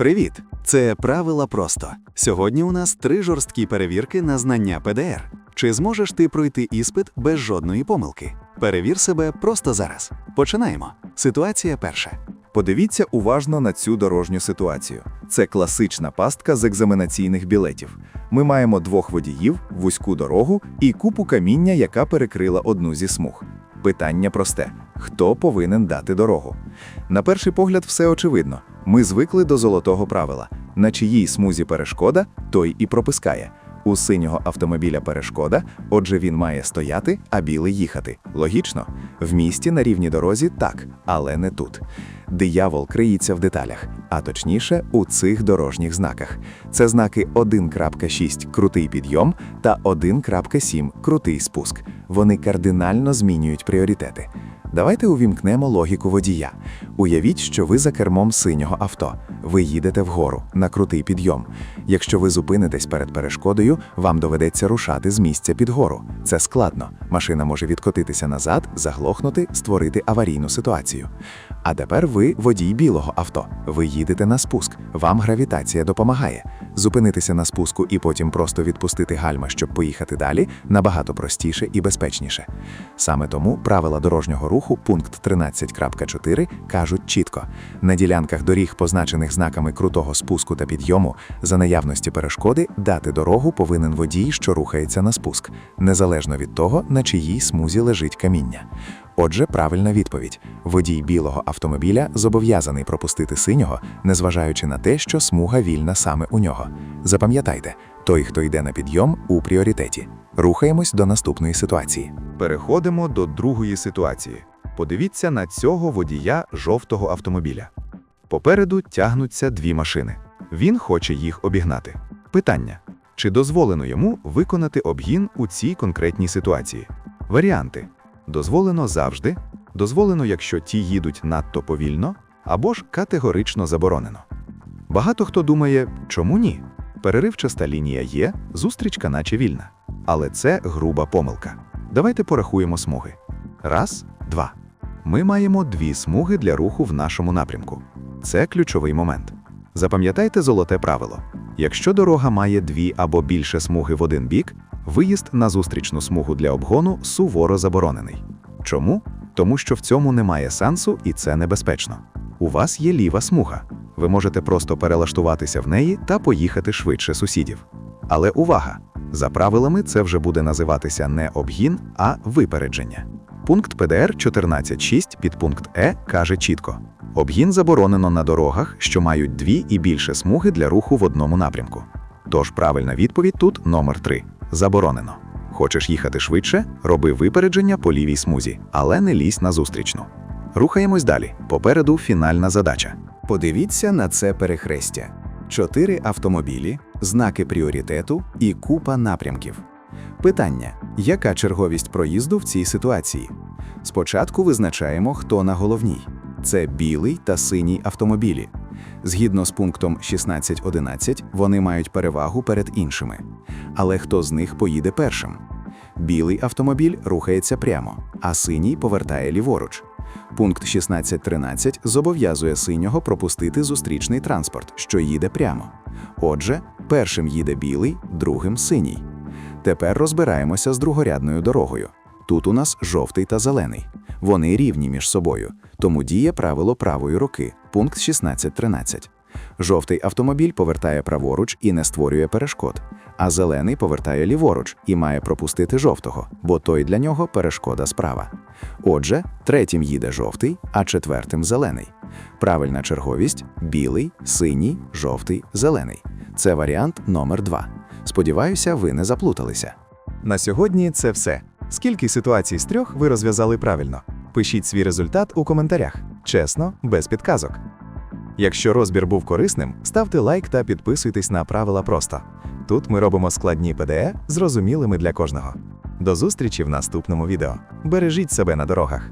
Привіт! Це правила просто. Сьогодні у нас три жорсткі перевірки на знання ПДР. Чи зможеш ти пройти іспит без жодної помилки? Перевір себе просто зараз. Починаємо. Ситуація перша. Подивіться уважно на цю дорожню ситуацію. Це класична пастка з екзаменаційних білетів. Ми маємо двох водіїв, вузьку дорогу і купу каміння, яка перекрила одну зі смуг. Питання просте: хто повинен дати дорогу? На перший погляд, все очевидно. Ми звикли до золотого правила: на чиїй смузі перешкода, той і пропускає. У синього автомобіля перешкода, отже, він має стояти, а білий їхати. Логічно? В місті на рівній дорозі так, але не тут. Диявол криється в деталях, а точніше у цих дорожніх знаках. Це знаки 1.6 крутий підйом та 1.7 крутий спуск. Вони кардинально змінюють пріоритети. Давайте увімкнемо логіку водія. Уявіть, що ви за кермом синього авто. Ви їдете вгору на крутий підйом. Якщо ви зупинитесь перед перешкодою, вам доведеться рушати з місця під гору. Це складно. Машина може відкотитися назад, заглохнути, створити аварійну ситуацію. А тепер ви водій білого авто. Ви їдете на спуск. Вам гравітація допомагає. Зупинитися на спуску і потім просто відпустити гальма, щоб поїхати далі, набагато простіше і безпечніше. Саме тому правила дорожнього руху, пункт 13.4, кажуть чітко: на ділянках доріг, позначених знаками крутого спуску та підйому, за наявності перешкоди дати дорогу повинен водій, що рухається на спуск, незалежно від того, на чиїй смузі лежить каміння. Отже, правильна відповідь: водій білого автомобіля зобов'язаний пропустити синього, незважаючи на те, що смуга вільна саме у нього. Запам'ятайте, той, хто йде на підйом, у пріоритеті. Рухаємось до наступної ситуації. Переходимо до другої ситуації. Подивіться на цього водія жовтого автомобіля. Попереду тягнуться дві машини. Він хоче їх обігнати. Питання: чи дозволено йому виконати обгін у цій конкретній ситуації? Варіанти: дозволено завжди, дозволено, якщо ті їдуть надто повільно, або ж категорично заборонено. Багато хто думає, чому ні? Переривчаста лінія є, зустрічка наче вільна. Але це груба помилка. Давайте порахуємо смуги. Раз, два. Ми маємо дві смуги для руху в нашому напрямку. Це ключовий момент. Запам'ятайте золоте правило: якщо дорога має дві або більше смуги в один бік, виїзд на зустрічну смугу для обгону суворо заборонений. Чому? Тому що в цьому немає сенсу і це небезпечно. У вас є ліва смуга. Ви можете просто перелаштуватися в неї та поїхати швидше сусідів. Але увага! За правилами, це вже буде називатися не обгін, а випередження. Пункт ПДР 14.6 підпункт Е каже чітко: обгін заборонено на дорогах, що мають дві і більше смуги для руху в одному напрямку. Тож правильна відповідь тут номер 3. Заборонено. Хочеш їхати швидше, роби випередження по лівій смузі, але не лізь на зустрічну. Рухаємось далі. Попереду фінальна задача. Подивіться на це перехрестя: чотири автомобілі, знаки пріоритету і купа напрямків. Питання: яка черговість проїзду в цій ситуації? Спочатку визначаємо, хто на головній. Це білий та синій автомобілі. Згідно з пунктом 16.11, вони мають перевагу перед іншими. Але хто з них поїде першим? Білий автомобіль рухається прямо, а синій повертає ліворуч. Пункт 16.13 зобов'язує синього пропустити зустрічний транспорт, що їде прямо. Отже, першим їде білий, другим синій. Тепер розбираємося з другорядною дорогою. Тут у нас жовтий та зелений. Вони рівні між собою, тому діє правило правої руки, пункт 16.13. Жовтий автомобіль повертає праворуч і не створює перешкод, а зелений повертає ліворуч і має пропустити жовтого, бо той для нього перешкода справа. Отже, третім їде жовтий, а четвертим зелений. Правильна черговість білий, синій, жовтий, зелений. Це варіант номер 2. Сподіваюся, ви не заплуталися. На сьогодні це все. Скільки ситуацій з трьох ви розв'язали правильно? Пишіть свій результат у коментарях. Чесно, без підказок. Якщо розбір був корисним, ставте лайк та підписуйтесь на правила просто. Тут ми робимо складні ПДЕ зрозумілими для кожного. До зустрічі в наступному відео. Бережіть себе на дорогах.